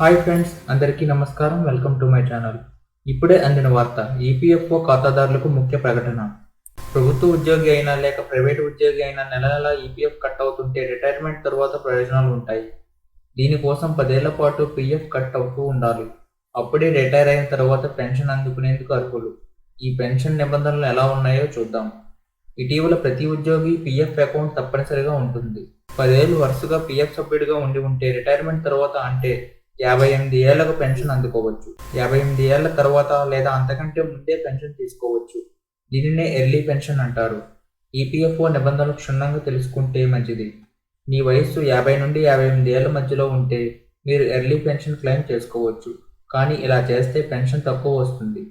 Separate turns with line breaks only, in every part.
Hi friends అందరికీ నమస్కారం. Welcome to my channel. ఇప్పుడే అందిన వార్త ఈపీఎఫ్ఓ ఖాతాదారులకు ముఖ్య ప్రకటన. ప్రభుత్వ ఉద్యోగి అయినా లేక ప్రైవేట్ ఉద్యోగి అయినా నెల నెల ఈపీఎఫ్ కట్ అవుతుంటే రిటైర్మెంట్ తర్వాత ప్రయోజనాలు ఉంటాయి. దీనికోసం పదేళ్ళ పాటు పీఎఫ్ కట్ అవుతూ ఉండాలి. అప్పుడే రిటైర్ అయిన తర్వాత పెన్షన్ అందుకునేందుకు అర్హులు. ఈ పెన్షన్ నిబంధనలు ఎలా ఉన్నాయో చూద్దాం. ఇటీవల ప్రతి ఉద్యోగి పీఎఫ్ అకౌంట్ తప్పనిసరిగా ఉంటుంది. పదేళ్ళు వరుసగా పీఎఫ్ సభ్యుడిగా ఉండి ఉంటే రిటైర్మెంట్ తర్వాత అంటే యాభై ఎనిమిది ఏళ్ళకు పెన్షన్ అందుకోవచ్చు. యాభై ఎనిమిది ఏళ్ళ తర్వాత లేదా అంతకంటే ముందే పెన్షన్ తీసుకోవచ్చు. దీనినే ఎర్లీ పెన్షన్ అంటారు. ఈపీఎఫ్ఓ నిబంధనలు క్షుణ్ణంగా తెలుసుకుంటే మంచిది. మీ వయస్సు యాభై నుండి యాభై ఎనిమిది ఏళ్ళ మధ్యలో ఉంటే మీరు ఎర్లీ పెన్షన్ క్లెయిమ్ చేసుకోవచ్చు. కానీ ఇలా చేస్తే పెన్షన్ తక్కువ వస్తుంది.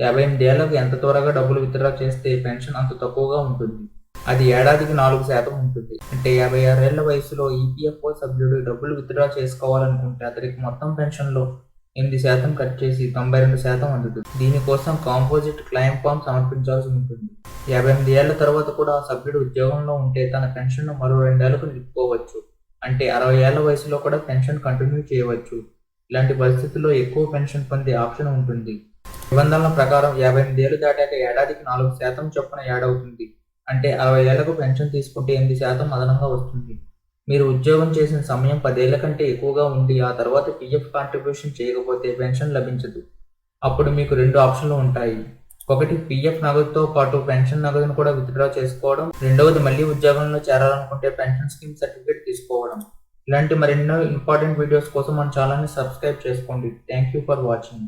యాభై ఎనిమిది ఏళ్ళకు ఎంత త్వరగా డబ్బులు విత్డ్రా చేస్తే పెన్షన్ అంత తక్కువగా ఉంటుంది. అది ఏడాదికి నాలుగు శాతం ఉంటుంది. అంటే యాభై ఆరేళ్ళ వయసులో ఈపీఎఫ్ఓ సభ్యుడు డబ్బులు విత్డ్రా చేసుకోవాలనుకుంటే అతనికి మొత్తం పెన్షన్లో ఎనిమిది శాతం కట్ చేసి తొంభై రెండు శాతం అందుతుంది. దీనికోసం కాంపోజిట్ క్లైమ్ ఫామ్ సమర్పించాల్సి ఉంటుంది. యాభై ఎనిమిది ఏళ్ళ తర్వాత కూడా ఆ సభ్యుడు ఉద్యోగంలో ఉంటే తన పెన్షన్ను మరో రెండేళ్ళకు నిలుపుకోవచ్చు. అంటే అరవై ఏళ్ళ వయసులో కూడా పెన్షన్ కంటిన్యూ చేయవచ్చు. ఇలాంటి పరిస్థితుల్లో ఎక్కువ పెన్షన్ పొందే ఆప్షన్ ఉంటుంది. నిబంధనల ప్రకారం యాభై ఎనిమిది ఏళ్ళు దాటాక ఏడాదికి నాలుగు శాతం చొప్పున యాడ్ అవుతుంది. అంటే అరవై ఏళ్ళకు పెన్షన్ తీసుకుంటే ఎనిమిది శాతం అదనంగా వస్తుంది. మీరు ఉద్యోగం చేసిన సమయం పదేళ్ళ కంటే ఎక్కువగా ఉండి ఆ తర్వాత పిఎఫ్ కాంట్రిబ్యూషన్ చేయకపోతే పెన్షన్ లభించదు. అప్పుడు మీకు రెండు ఆప్షన్లు ఉంటాయి. ఒకటి పిఎఫ్ నగదుతో పాటు పెన్షన్ నగదును కూడా విత్డ్రా చేసుకోవడం. రెండవది మళ్ళీ ఉద్యోగంలో చేరాలనుకుంటే పెన్షన్ స్కీమ్ సర్టిఫికేట్ తీసుకోవడం. ఇలాంటి మరెన్నో ఇంపార్టెంట్ వీడియోస్ కోసం మన ఛానల్ని సబ్స్క్రైబ్ చేసుకోండి. Thank you for watching.